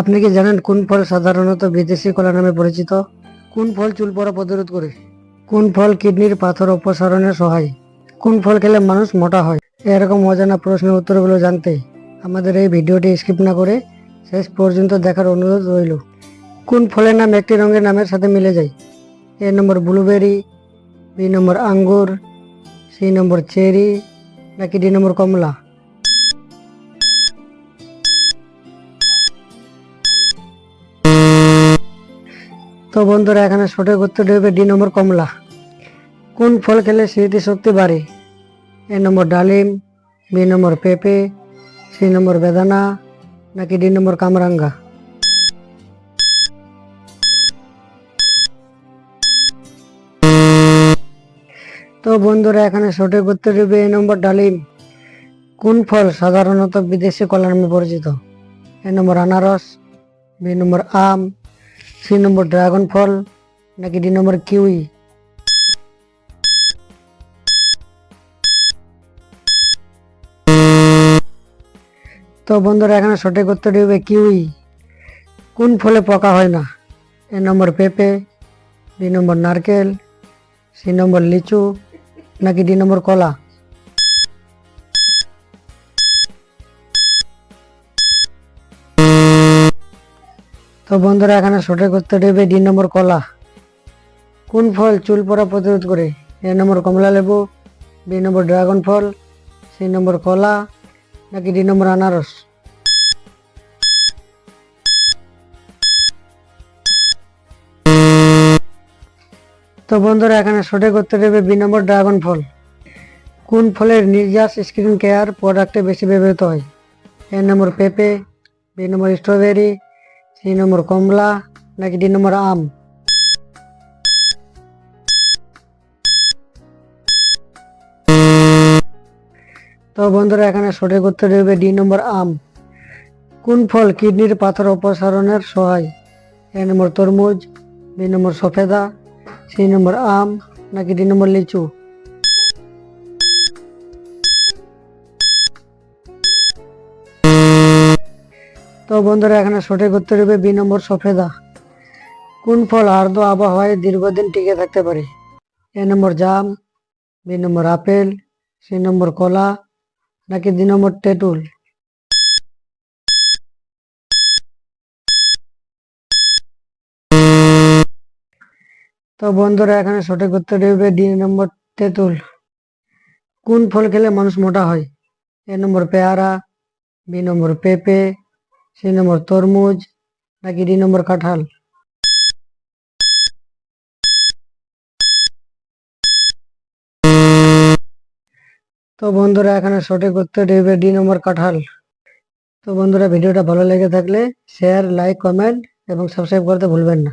আপনি কি জানেন কোন ফল সাধারণত বিদেশি কলা নামে পরিচিত? কোন ফল চুল পড়া প্রতিরোধ করে? কোন ফল কিডনির পাথর অপসারণে সহায়? কোন ফল খেলে মানুষ মোটা হয়? এরকম অজানা প্রশ্নের উত্তরগুলো জানতে আমাদের এই ভিডিওটি স্কিপ না করে শেষ পর্যন্ত দেখার অনুরোধ রইল। কোন ফলের নাম একটি রঙের নামের সাথে মিলে যায়? এ নম্বর ব্লুবেরি, বি নম্বর আঙ্গুর, সি নম্বর চেরি, নাকি ডি নম্বর কমলা? তো বন্ধুরা, এখানে সঠিক উত্তর দেবে ডি নম্বর কমলা। কোন ফল খেলে স্মৃতিশক্তি বাড়ে? এ নম্বর ডালিম, বি নম্বর পেঁপে, সি নম্বর বেদানা, নাকি ডি নম্বর কামরাঙ্গা? তো বন্ধুরা, এখানে সঠিক উত্তর দেবে এ নম্বর ডালিম। কোন ফল সাধারণত বিদেশি কলা নামে পরিচিত? এ নম্বর আনারস, বি নম্বর আম সি নম্বর ড্রাগন ফল, নাকি ডি নম্বর কিউই? তো বন্ধুরা, এখানে সঠিক উত্তর দেবে কিউই। কোন ফলে পোকা হয় না? এ নম্বর পেঁপে, বি নম্বর নারকেল, সি নম্বর লিচু, নাকি ডি নম্বর কলা? তো বন্ধুরা, এখানে সঠিক উত্তর দেবে ডি নম্বর কলা। কোন ফল চুল পড়া প্রতিরোধ করে? এ নম্বর কমলা লেবু বি নম্বর ড্রাগন ফল সি নম্বর কলা, নাকি দুই নম্বর আনারস? তো বন্ধুরা, এখানে সঠিক উত্তর দেবে বি নম্বর ড্রাগন ফল। কোন ফলের নির্যাস স্কিন কেয়ার প্রোডাক্টে বেশি ব্যবহৃত হয়? এ নম্বর পেঁপে B number strawberry C number কমলা নাকি ডি নম্বর আম তো বন্ধুরা, এখানে সঠিক উত্তর দেবে ডি নম্বর আম। কোন ফল কিডনির পাথর অপসারণের সহায়? এ নম্বর তরমুজ, বি নম্বর সফেদা, সি নম্বর আম, নাকি ডি নম্বর লিচু? তো বন্ধুরা, এখানে সঠিক উত্তর দেবে বি নম্বর সফেদা। কোন ফল আর্দ্র আবহাওয়ায় দীর্ঘদিন টিকে থাকতে পারে? A number jam, B number apple, C number কলা, নাকি দুই নম্বর তেঁতুল? তো বন্ধুরা, এখানে সঠিক উত্তর দেবে ডি নম্বর তেঁতুল। কোন ফল খেলে মানুষ মোটা হয়? এ নম্বর পেয়ারা, বি নম্বর পেঁপে সি নম্বর তরমুজ নাকি ডি নম্বর কাঁঠাল? তো বন্ধুরা, এখানে সঠিক করতে দেবে ডি নম্বর কাঁঠাল। তো বন্ধুরা, ভিডিওটা ভালো লেগে থাকলে শেয়ার লাইক কমেন্ট এবং সাবস্ক্রাইব করতে ভুলবেন না।